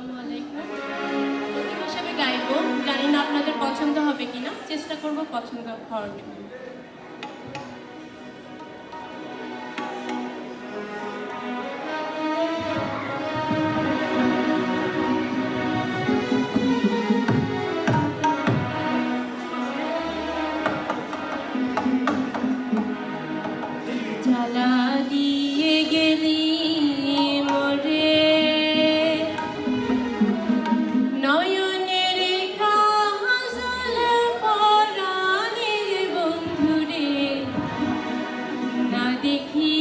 আসসালামু আলাইকুম। হিসাবে গাইবো। জানি না আপনাদের পছন্দ হবে কিনা। চেষ্টা করব পছন্দ হওয়ার জন্য। দেখি